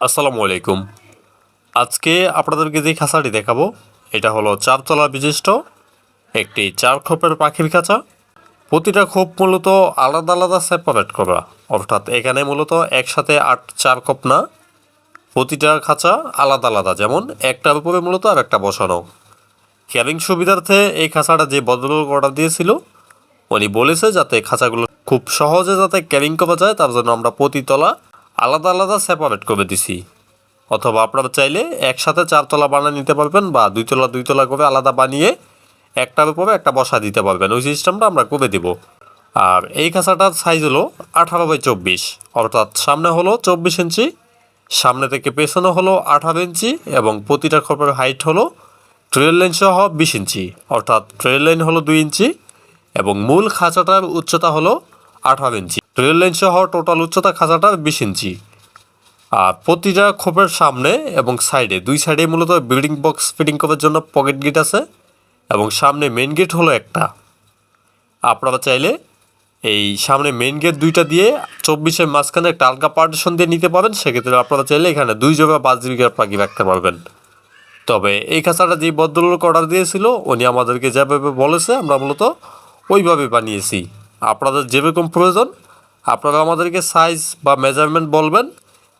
আসসালামু আলাইকুম। আজকে আপনাদেরকে যে খাঁচাটি দেখাবো, এটা হলো চারতলা বিশিষ্ট একটি চার খোপের পাখির খাঁচা। প্রতিটা খোপ মূলত আলাদা আলাদা সেপারেট করা, অর্থাৎ এখানে মূলত একসাথে আট, চার খোপ না, প্রতিটা খাঁচা আলাদা আলাদা, যেমন একটার উপরে মূলত আর একটা বসানো। ক্যারিং সুবিধার্থে এই খাঁচাটা যে বদল অর্ডার দিয়েছিল, উনি বলেছে যাতে খাঁচাগুলো খুব সহজে যাতে ক্যারিং করা যায়, তার জন্য আমরা প্রতিতলা আলাদা আলাদা সেপারেট করে দিছি। অথবা আপনারা চাইলে একসাথে চারতলা বানিয়ে নিতে পারবেন বা দুইতলা দুইতলা করে আলাদা বানিয়ে একটার উপরে একটা বসা দিতে পারবেন। ওই সিস্টেমটা আমরা করে দিব। আর এই খাঁচাটার সাইজ হলো আঠারো বাই চব্বিশ। অর্থাৎ সামনে হলো চব্বিশ ইঞ্চি, সামনে থেকে পেছনে হলো আঠারো ইঞ্চি এবং প্রতিটা খোপের হাইট হলো ট্রেল লাইন সহ বিশ ইঞ্চি। অর্থাৎ ট্রেল লাইন হলো দুই ইঞ্চি এবং মূল খাঁচাটার উচ্চতা হলো আঠারো ইঞ্চি। ট্রেল লাইন সহ টোটাল উচ্চতা খাঁচাটার বিশ ইঞ্চি। আর প্রতিটা খোপের সামনে এবং সাইডে দুই সাইডে মূলত বিল্ডিং বক্স ফিটিং করার জন্য পকেট গেট আছে এবং সামনে মেন গেট হলো একটা। আপনারা চাইলে এই সামনে মেন গেট দুইটা দিয়ে চব্বিশের মাঝখানে একটা আলগা পার্টিশন দিয়ে নিতে পারেন। সেক্ষেত্রে আপনারা চাইলে এখানে দুই জোড়া পাঁচ বিঘার পাখি রাখতে পারবেন। তবে এই খাঁচাটা যে ভদ্রলোক অর্ডার দিয়েছিল, উনি আমাদেরকে যেভাবে বলেছে, আমরা মূলত ওইভাবে বানিয়েছি। আপনাদের যেরকম প্রয়োজন, আপনারা আমাদেরকে সাইজ বা মেজারমেন্ট বলবেন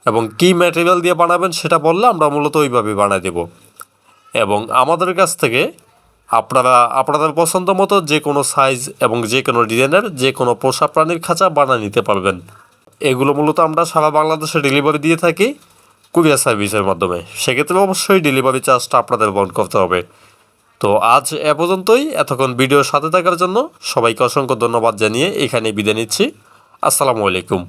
এবং কী ম্যাটেরিয়াল দিয়ে বানাবেন সেটা বললে আমরা মূলত ওইভাবে বানিয়ে দেব। এবং আমাদের কাছ থেকে আপনারা, আপনাদের পছন্দ মতো যে কোনো সাইজ এবং যে কোনো ডিজাইনের যে কোনো পোষা প্রাণীর খাঁচা বানিয়ে নিতে পারবেন। এগুলো মূলত আমরা সারা বাংলাদেশে ডেলিভারি দিয়ে থাকি কুরিয়ার সার্ভিসের মাধ্যমে। সেক্ষেত্রে অবশ্যই ডেলিভারি চার্জটা আপনাদের বহন করতে হবে। তো আজ এ পর্যন্তই। এতক্ষণ ভিডিওর সাথে থাকার জন্য সবাইকে অসংখ্য ধন্যবাদ জানিয়ে এখানে বিদায় নিচ্ছি। আসসালামু আলাইকুম।